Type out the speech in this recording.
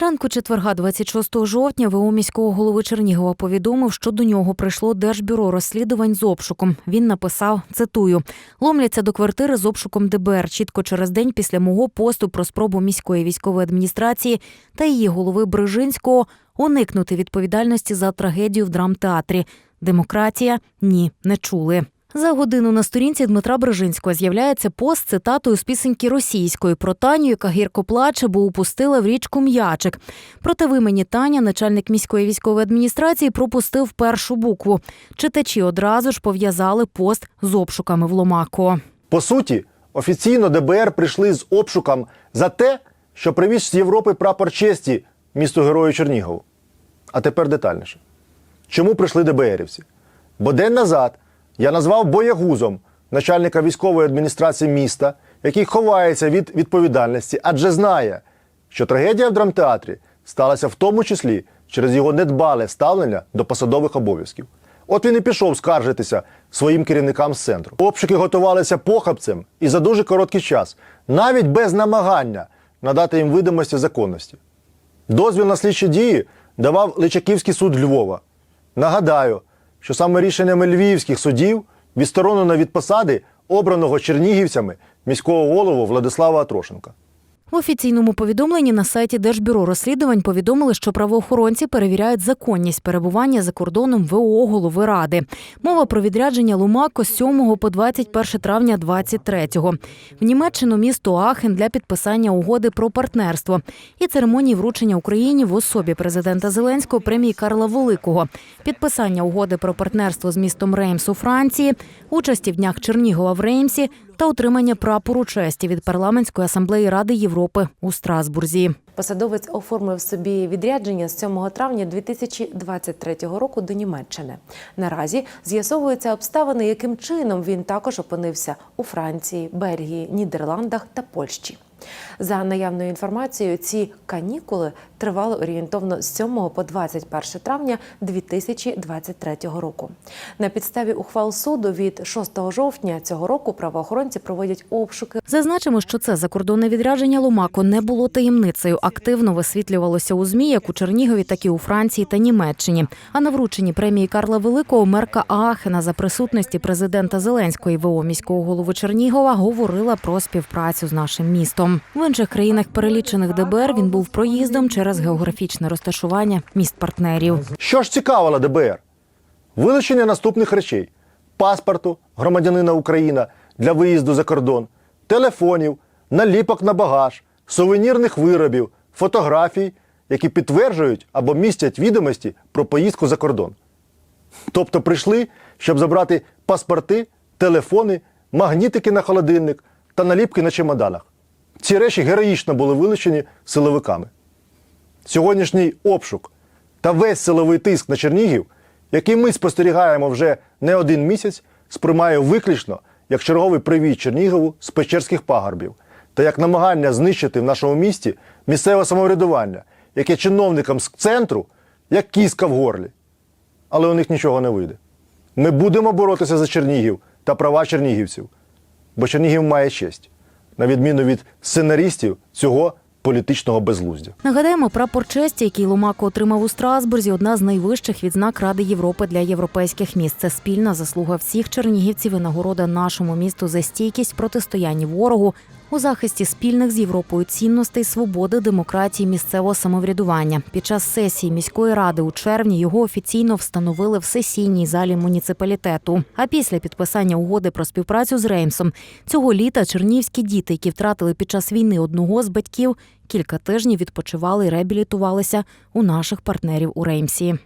Ранку четверга, 26 жовтня, ВО міського голови Чернігова повідомив, що до нього прийшло Держбюро розслідувань з обшуком. Він написав, цитую, ломляться до квартири з обшуком ДБР чітко через день після мого посту про спробу міської військової адміністрації та її голови Брижинського уникнути відповідальності за трагедію в драмтеатрі. Демократія ні, не чули. За годину на сторінці Дмитра Брижинського з'являється пост з цитатою з пісеньки російської про Таню, яка гірко плаче, бо упустила в річку м'ячик. Проте в імені Таня, начальник міської військової адміністрації, пропустив першу букву. Читачі одразу ж пов'язали пост з обшуками в Ломако. По суті, офіційно ДБР прийшли з обшуком за те, що привіз з Європи прапор честі місту Герою Чернігову. А тепер детальніше. Чому прийшли ДБРівці? Бо день назад я назвав боягузом начальника військової адміністрації міста, який ховається від відповідальності, адже знає, що трагедія в драмтеатрі сталася в тому числі через його недбале ставлення до посадових обов'язків. От він і пішов скаржитися своїм керівникам з центру. Обшуки готувалися похабцем і за дуже короткий час, навіть без намагання надати їм видимості законності. Дозвіл на слідчі дії давав Личаківський суд Львова. Нагадаю, що саме рішеннями львівських судів відсторонено від посади обраного чернігівцями міського голову Владислава Атрошенка. В офіційному повідомленні на сайті Держбюро розслідувань повідомили, що правоохоронці перевіряють законність перебування за кордоном ВО голови ради. Мова про відрядження Лумако з 7 по 21 травня 23-го. В Німеччину місто Ахен для підписання угоди про партнерство і церемонії вручення Україні в особі президента Зеленського премії Карла Великого, підписання угоди про партнерство з містом Реймс у Франції, участі в днях Чернігова в Реймсі та отримання прапору честі від парламентської асамблеї Ради Європи у Страсбурзі. Посадовець оформив собі відрядження з 7 травня 2023 року до Німеччини. Наразі з'ясовуються обставини, яким чином він також опинився у Франції, Бельгії, Нідерландах та Польщі. За наявною інформацією, ці канікули тривали орієнтовно з 7 по 21 травня 2023 року. На підставі ухвал суду від 6 жовтня цього року правоохоронці проводять обшуки Зазначимо, що це закордонне відрядження Ломако не було таємницею. Активно висвітлювалося у змі як у Чернігові, так і у Франції та Німеччині. А на врученні премії Карла Великого мерка Аахена за присутності президента Зеленського і ВО міського голови Чернігова говорила про співпрацю з нашим містом. В інших країнах, перелічених ДБР, він був проїздом через географічне розташування міст партнерів. Що ж цікавило ДБР? Вилучення наступних речей: паспорту громадянина України для виїзду за кордон, телефонів, наліпок на багаж, сувенірних виробів, фотографій, які підтверджують або містять відомості про поїздку за кордон. Тобто прийшли, щоб забрати паспорти, телефони, магнітики на холодильник та наліпки на чемоданах. Ці речі героїчно були вилучені силовиками. Сьогоднішній обшук та весь силовий тиск на Чернігів, який ми спостерігаємо вже не один місяць, сприймаю виключно як черговий привіт Чернігову з Печерських пагорбів та як намагання знищити в нашому місті місцеве самоврядування, яке чиновникам з центру як кіска в горлі. Але у них нічого не вийде. Ми будемо боротися за Чернігів та права чернігівців, бо Чернігів має честь, на відміну від сценаристів цього політичного безглуздя. Нагадаємо, прапор честі, який Ломако отримав у Страсбурзі, одна з найвищих відзнак Ради Європи для європейських міст. Це спільна заслуга всіх чернігівців і нагорода нашому місту за стійкість протистояння ворогу у захисті спільних з Європою цінностей свободи, демократії, місцевого самоврядування. Під час сесії міської ради у червні його офіційно встановили в сесійній залі муніципалітету. А після підписання угоди про співпрацю з Реймсом цього літа чернівські діти, які втратили під час війни одного з батьків, кілька тижнів відпочивали і реабілітувалися у наших партнерів у Реймсі.